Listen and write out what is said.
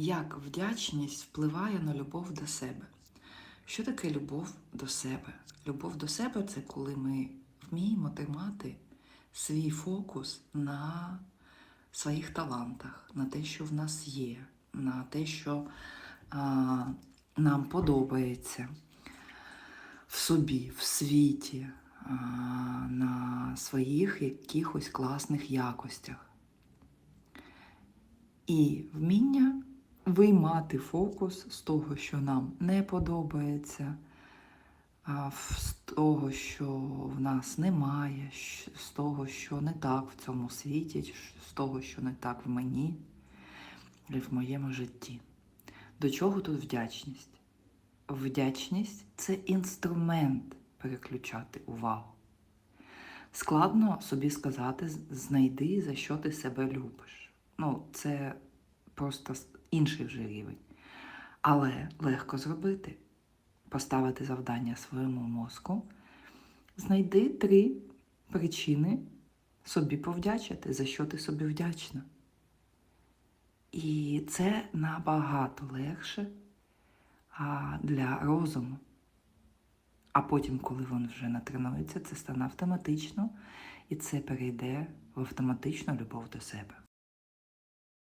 як вдячність впливає на любов до себе. Що таке любов до себе? Любов до себе це коли ми вміємо тримати свій фокус на своїх талантах, на те, що в нас є, на те, що а, нам подобається в собі, в світі, а, на своїх якихось класних якостях. І вміння виймати фокус з того, що нам не подобається, з того, що в нас немає, з того, що не так в цьому світі, з того, що не так в мені і в моєму житті. До чого тут вдячність? Вдячність це інструмент переключати увагу. Складно собі сказати, знайди, за що ти себе любиш. Ну, це просто інший вже рівень. Але легко зробити. Поставити завдання своєму мозку, знайди три причини собі повдячити, за що ти собі вдячна. І це набагато легше для розуму. А потім, коли він вже натренується, це стане автоматично, і це перейде в автоматичну любов до себе.